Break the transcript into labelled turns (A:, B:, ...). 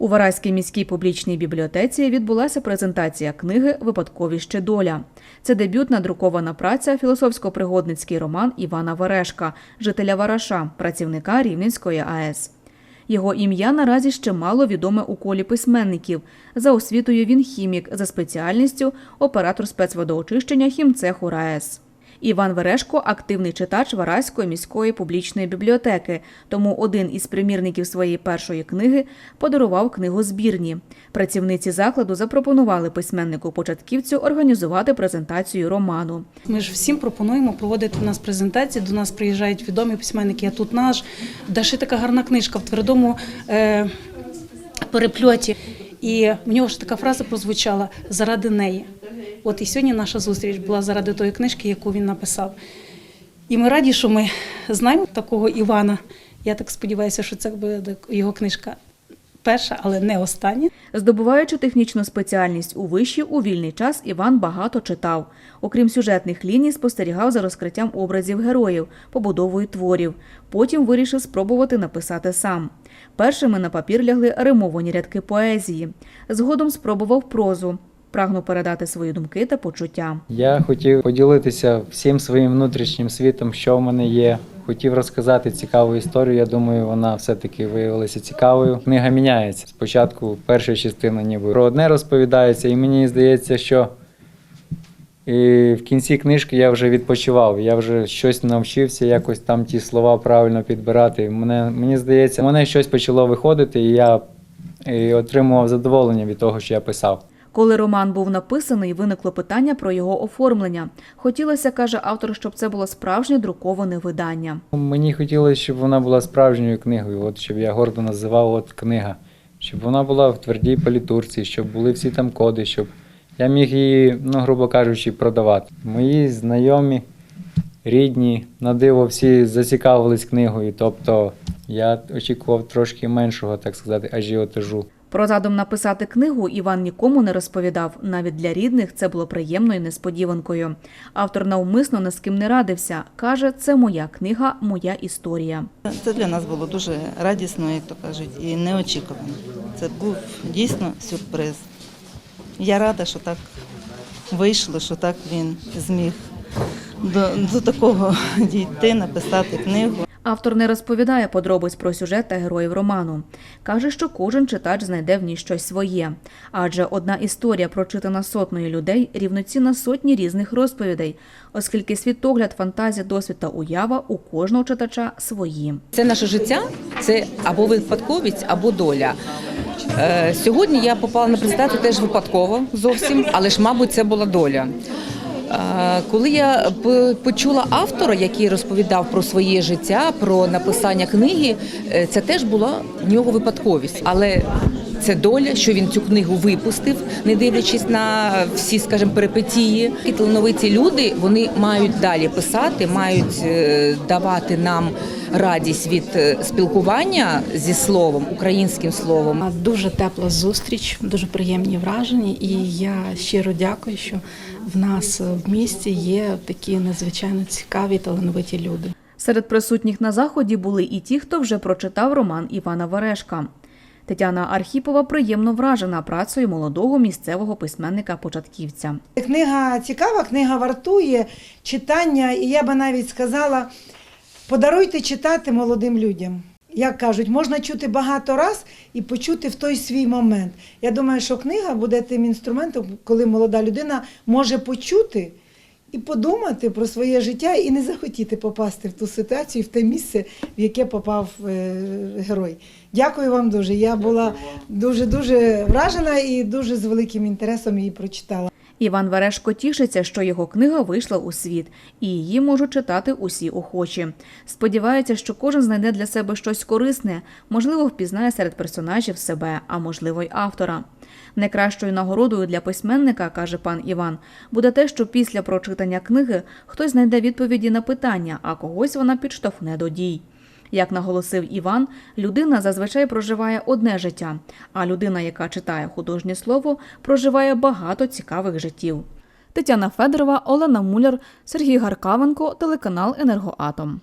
A: У Вараській міській публічній бібліотеці відбулася презентація книги Випадковіще доля. Це дебютна друкована праця, філософсько-пригодницький роман Івана Верешка, жителя Вараша, працівника Рівненської АЕС. Його ім'я наразі ще мало відоме у колі письменників. За освітою він хімік, за спеціальністю оператор спецводоочищення хімцеху РаЕС. Іван Верешко активний читач Вараської міської публічної бібліотеки, тому один із примірників своєї першої книги подарував книгу збірні. Працівниці закладу запропонували письменнику початківцю організувати презентацію роману.
B: Ми ж всім пропонуємо проводити у нас презентації. До нас приїжджають відомі письменники. А тут наш Даши така гарна книжка в твердому е, перепльоті. І в нього ж така фраза прозвучала заради неї. От і сьогодні наша зустріч була заради тої книжки, яку він написав. І ми раді, що ми знаємо такого Івана. Я так сподіваюся, що це буде його книжка перша, але не остання.
A: Здобуваючи технічну спеціальність у виші, у вільний час Іван багато читав. Окрім сюжетних ліній, спостерігав за розкриттям образів героїв, побудовою творів. Потім вирішив спробувати написати сам. Першими на папір лягли римовані рядки поезії. Згодом спробував прозу. Прагнув передати свої думки та почуття.
C: Я хотів поділитися всім своїм внутрішнім світом, що в мене є. Хотів розказати цікаву історію. Я думаю, вона все-таки виявилася цікавою. Книга міняється. Спочатку перша частина ніби про одне розповідається, і мені здається, що і в кінці книжки я вже відпочивав. Я вже щось навчився, якось там ті слова правильно підбирати. Мене, мені здається, мене щось почало виходити, і я і отримував задоволення від того, що я писав.
A: Коли роман був написаний, виникло питання про його оформлення. Хотілося, каже автор, щоб це було справжнє друковане видання.
C: Мені хотілося, щоб вона була справжньою книгою, от щоб я гордо називав от книга, щоб вона була в твердій політурці, щоб були всі там коди, щоб я міг її, ну, грубо кажучи, продавати. Мої знайомі, рідні, на диво всі зацікавились книгою. Тобто я очікував трошки меншого, так сказати, ажіотажу.
A: Про задум написати книгу Іван нікому не розповідав. Навіть для рідних це було приємною несподіванкою. Автор навмисно ні з ким не радився. Каже, це моя книга, моя історія.
D: Це для нас було дуже радісно, як то кажуть, і неочікувано. Це був дійсно сюрприз. Я рада, що так вийшло, що так він зміг до, до такого дійти, написати книгу.
A: Автор не розповідає подробиць про сюжет та героїв роману. Каже, що кожен читач знайде в ній щось своє. Адже одна історія, прочитана сотнею людей, рівноцінна сотні різних розповідей, оскільки світогляд, фантазія, досвід та уява у кожного читача свої.
E: Це наше життя, це або випадковість, або доля. Е, сьогодні я попала на презентацію теж випадково зовсім, але ж, мабуть, це була доля. Коли я почула автора, який розповідав про своє життя, про написання книги, е, це теж була в нього випадковість. Але це доля, що він цю книгу випустив, не дивлячись на всі, скажімо, перипетії. І талановиті люди вони мають далі писати, мають е, давати нам радість від е, спілкування зі словом, українським словом.
B: Дуже тепла зустріч, дуже приємні враження. І я щиро дякую, що в нас в місті є такі надзвичайно цікаві талановиті люди.
A: Серед присутніх на заході були і ті, хто вже прочитав роман Івана Верешка. Тетяна Архіпова приємно вражена працею молодого місцевого письменника-початківця.
F: Книга цікава, книга вартує читання, і я би навіть сказала: подаруйте читати молодим людям. Як кажуть, можна чути багато раз і почути в той свій момент. Я думаю, що книга буде тим інструментом, коли молода людина може почути і подумати про своє життя і не захотіти попасти в ту ситуацію, в те місце, в яке попав е, герой. Дякую вам дуже. Я була дуже дуже вражена і дуже з великим інтересом її прочитала.
A: Іван Верешко тішиться, що його книга вийшла у світ, і її можуть читати усі охочі. Сподівається, що кожен знайде для себе щось корисне, можливо, впізнає серед персонажів себе, а можливо, й автора. Найкращою нагородою для письменника, каже пан Іван, буде те, що після прочитання книги хтось знайде відповіді на питання, а когось вона підштовхне до дій. Як наголосив Іван, людина зазвичай проживає одне життя, а людина, яка читає художнє слово, проживає багато цікавих життів. Тетяна Федорова, Олена Муляр, Сергій Гаркавенко, телеканал Енергоатом.